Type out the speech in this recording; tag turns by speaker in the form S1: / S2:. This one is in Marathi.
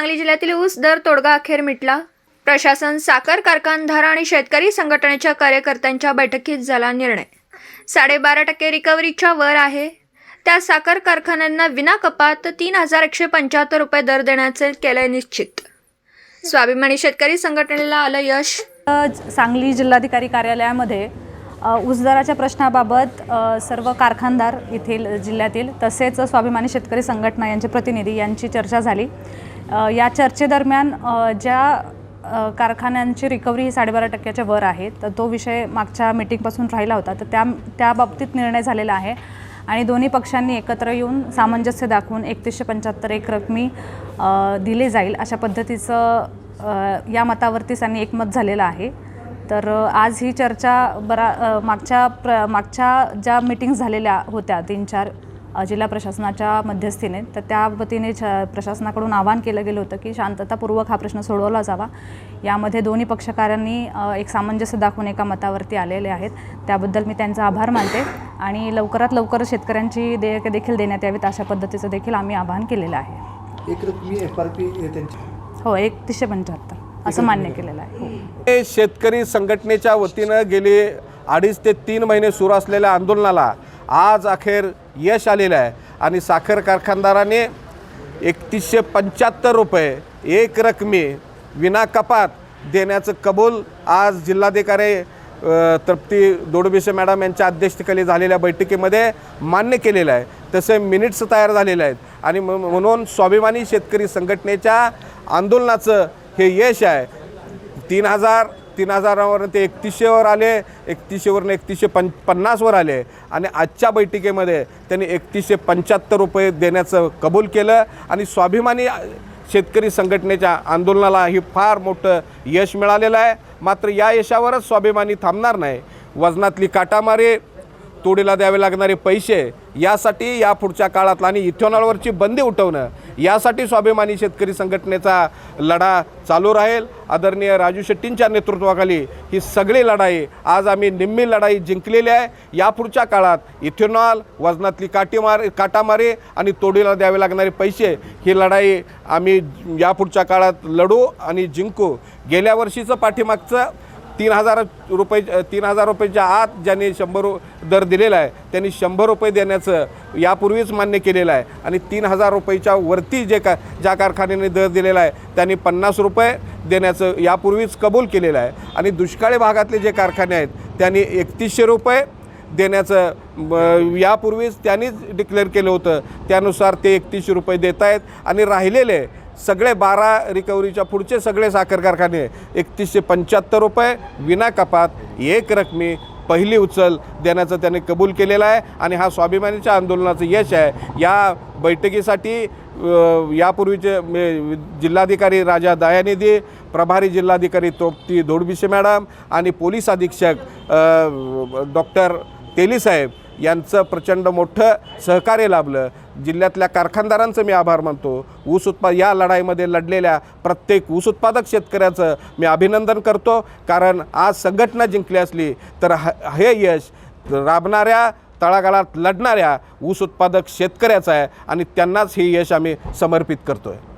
S1: सांगली जिल्ह्यातील ऊस दर तोडगा अखेर मिटला. प्रशासन साखर कारखानदार आणि शेतकरी संघटनेच्या कार्यकर्त्यांच्या बैठकीत झाला निर्णय. साडेबारा टक्के रिकव्हरीच्या वर आहे. त्या साखर कारखान्यांना विना कपात तीन हजार एकशे पंच्याहत्तर रुपये दर देण्याचे केले निश्चित. स्वाभिमानी शेतकरी संघटनेला आलं यश.
S2: सांगली जिल्हाधिकारी कार्यालयामध्ये ऊस दराच्या प्रश्नाबाबत सर्व कारखानदार येथील जिल्ह्यातील तसेच स्वाभिमानी शेतकरी संघटना यांचे प्रतिनिधी यांची चर्चा झाली. या चर्चेदरम्यान ज्या कारखान्यांची रिकव्हरी ही साडेबारा टक्क्याच्या वर आहे तर तो विषय मागच्या मिटिंगपासून राहिला होता. तर त्या त्या बाबतीत निर्णय झालेला आहे. आणि दोन्ही पक्षांनी एकत्र येऊन सामंजस्य दाखवून एकतीसशे पंच्याहत्तर एक रकमी दिले जाईल अशा पद्धतीचं या मतावरती त्यांनी एकमत झालेलं आहे. तर आज ही चर्चा बरा मागच्या प्र मागच्या ज्या मिटिंग्स झालेल्या होत्या तीन चार जिल्हा प्रशासनाच्या मध्यस्थीने तर त्या वतीने छ प्रशासनाकडून आवाहन केलं गेलं होतं की शांततापूर्वक हा प्रश्न सोडवला जावा. यामध्ये दोन्ही पक्षकारांनी एक सामंजस्य दाखवून एका मतावरती आलेले आहेत. त्याबद्दल मी त्यांचा आभार मानते आणि लवकरात लवकर शेतकऱ्यांची देयके देखील देण्यात यावीत अशा पद्धतीचं देखील आम्ही आवाहन केलेलं आहे.
S3: एक रकमी एफ आर पी त्यांची.
S2: हो एकतीसशे पंच्याहत्तर असं मान्य केलेलं आहे. हो.
S4: हे शेतकरी संघटनेच्या वतीनं गेले अडीच ते तीन महिने सुरू असलेल्या आंदोलनाला आज अखेर यश आलेलं आहे. आणि साखर कारखानदाराने एकतीसशे पंच्याहत्तर रुपये एक रकमी विना कपात देण्याचं कबूल आज जिल्हाधिकारी तृप्ती दोडबिसे मॅडम यांच्या अध्यक्षतेखाली झालेल्या बैठकीमध्ये मान्य केलेलं आहे. तसे मिनिट्स तयार झालेले आहेत. आणि म्हणून स्वाभिमानी शेतकरी संघटनेच्या आंदोलनाचं हे यश आहे. तीन हजार तीन हजारावरून ते एकतीसशेवर आले एकतीसशेवरून एकतीसशे पं पन्नासवर आले. आणि आजच्या बैठकीमध्ये त्यांनी एकतीसशे पंच्याहत्तर रुपये देण्याचं कबूल केलं. आणि स्वाभिमानी शेतकरी संघटनेच्या आंदोलनाला ही फार मोठं यश मिळालेलं आहे. मात्र या यशावरच स्वाभिमानी थांबणार नाही. वजनातली काटामारी तोडीला द्यावे लागणारे पैसे यासाठी या पुढच्या काळातला आणि इथेनॉलवरची बंदी उठवणं यासाठी स्वाभिमानी शेतकरी संघटनेचा लढा चालू राहील. आदरणीय राजू शेट्टींच्या नेतृत्वाखाली ही सगळी लढाई आज आम्ही निम्मी लढाई जिंकलेली आहे. यापुढच्या काळात इथेनॉल वजनातली काटीमार काटामारी आणि तोडीला द्यावे लागणारे पैसे ही लढाई आम्ही यापुढच्या काळात लढू आणि जिंकू. गेल्या वर्षीचं पाठीमागचं तीन हजार रुपये तीन हजार रुपयाच्या आत ज्यांनी शंभर दर दिलेला आहे त्यांनी शंभर रुपये देण्याचं यापूर्वीच मान्य केलेलं आहे. आणि तीन हजार रुपयेच्या वरती जे का ज्या कारखान्याने दर दिलेला आहे त्यांनी पन्नास रुपये देण्याचं यापूर्वीच कबूल केलेलं आहे. आणि दुष्काळी भागातले जे कारखाने आहेत त्यांनी एकतीसशे रुपये देण्याचं यापूर्वीच त्यांनीच डिक्लेअर केलं होतं. त्यानुसार ते एकतीसशे रुपये देत आहेत आणि राहिलेले सगळे बारा रिकव्हरीच्या पुढचे सगळे साखर कारखाने एकतीसशे पंच्याहत्तर रुपये विना कपात एक रकमी पहिली उचल देण्याचं त्याने कबूल केलेलं आहे. आणि हा स्वाभिमानीच्या आंदोलनाचं यश आहे. या बैठकीसाठी यापूर्वीचे जिल्हाधिकारी राजा दयानिधी प्रभारी जिल्हाधिकारी तोपती धोडबिसे मॅडम आणि पोलीस अधीक्षक डॉक्टर तेलीसाहेब यांचं प्रचंड मोठं सहकार्य लाभलं. जिल्ह्यातल्या कारखानदारांचं मी आभार मानतो. ऊस उत्पा या लढाईमध्ये लढलेल्या प्रत्येक ऊस उत्पादक शेतकऱ्याचं मी अभिनंदन करतो. कारण आज संघटना जिंकली असली तर ह हे यश राबणाऱ्या तळागाळात लढणाऱ्या ऊस उत्पादक शेतकऱ्याचं आहे आणि त्यांनाच हे यश आम्ही समर्पित करतो आहे